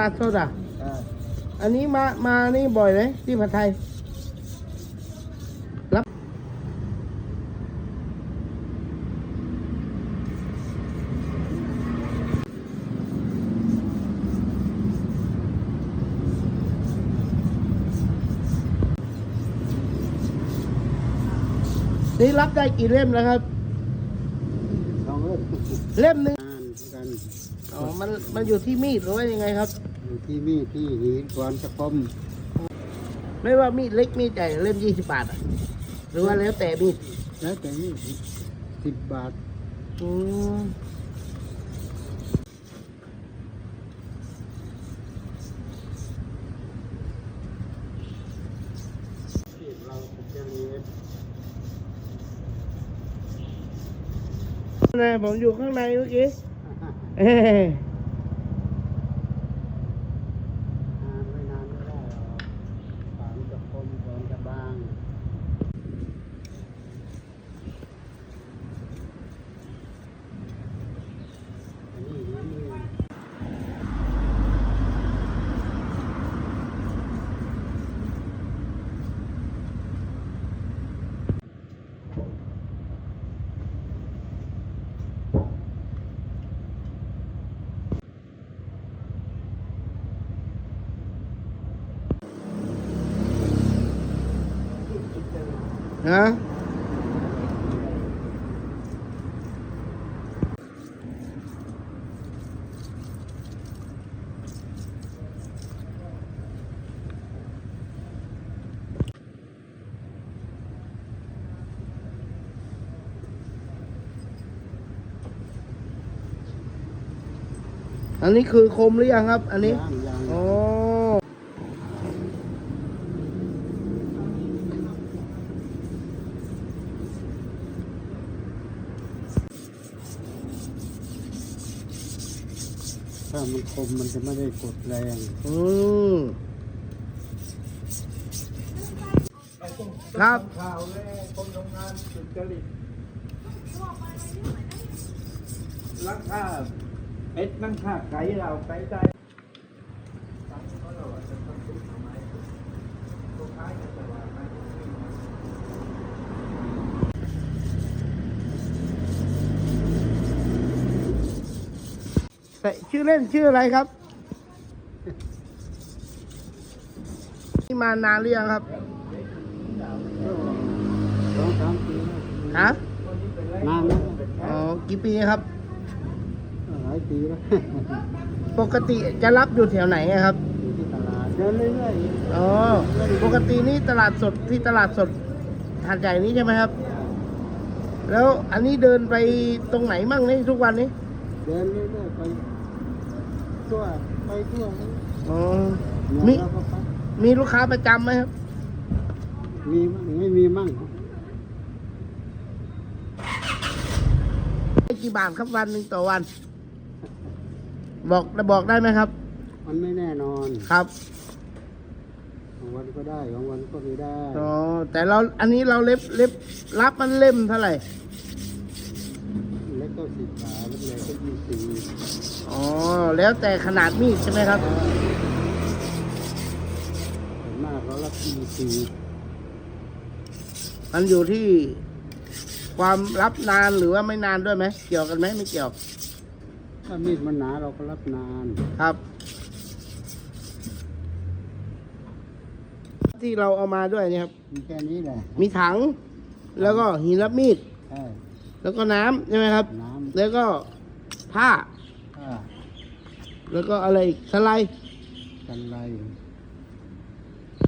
ลาดสดอะใช่อันนี้มา มานี่บ่อยไหมที่ผัดไทยรับนี่รับได้กี่เล่มแล้วครับสองเล่มเล่มหนึ่งงานกัน อ๋อมันมันอยู่ที่มีดหรือว่ายังไงครับ อยู่ที่มีดที่หินกวนจะคมไม่ว่ามีดเล็กมีดใหญ่เล่มยี่สิบบาทอะหรือว่าแล้วแต่มีดแล้วแต่นี่สิบบาทอืมเราจะมีนะผมอยู่ข้างในเมื่อกี้ เอ้ย นานไม่นานไม่ได้หรอกฝานจะคมกวนจะบางอันนี้นี่ ฮะอันนี้คือคมหรือยังครับ อันนี้ย่างย่างอ๋อ ถ้ามันคมมันจะไม่ได้กดแรง อืมครับ ข่าวและคนทำงานสุจริตรักค่าเป็ดนั่งค่าไก่เราไก่ใจตังค์เขาเราจะต้องซื้อทำไมลูกค้าจะสว่างไหม แต่ชื่อเล่นชื่ออะไรครับ นี่มานานหรือยังครับสองสามปีแล้วฮะนานแล้วอ๋อกี่ปีครับหลายปีแล้วปกติจะรับอยู่แถวไหนอะครับอยู่ที่ตลาดเดินเรื่อยอ๋อปกตินี่ตลาดสดที่ตลาดสดหาดใหญ่นี้ใช่ไหมครับ แล้วอันนี้เดินไปตรงไหนมั่งในทุกวันนี้ๆ เดินเรื่อยๆไปทั่วไปทั่วอ๋อเหนื่มีอยแล้วก็ไปมีลูกค้าประจำไหมครับ มีมั่งไม่มีมั่งได้กี่บาทครับวันหนึ่งต่อวัน บอกบอกได้ไหมครับ มันไม่แน่นอนครับบางวันก็ได้บางวันก็ไม่ได้อ๋อแต่เราอันนี้เราเล็บเล็บรับมันเล่มเท่าไหร่ เล็กก็สิบบาทเล็กใหญ่ก็ยี่สิบ อ๋อ แล้วแต่ขนาดมีดใช่ไหมครับส่วนมากเรารับยี่สิบมันอยู่ที่ความรับนานหรือว่าไม่นานด้วยไหมเกี่ยวกันไหมไม่เกี่ยว ถ้ามีดมันหนาเราก็รับนาน ครับ ที่เราเอามาด้วยเนี่ยครับ มีแค่นี้แหละมีถัง แล้วก็หินรับมีด ใช่แล้วก็น้ำใช่ไหมครับ น้แล้วก็ผ้าำผ้า แล้วก็อะไรสไลด์สไลด์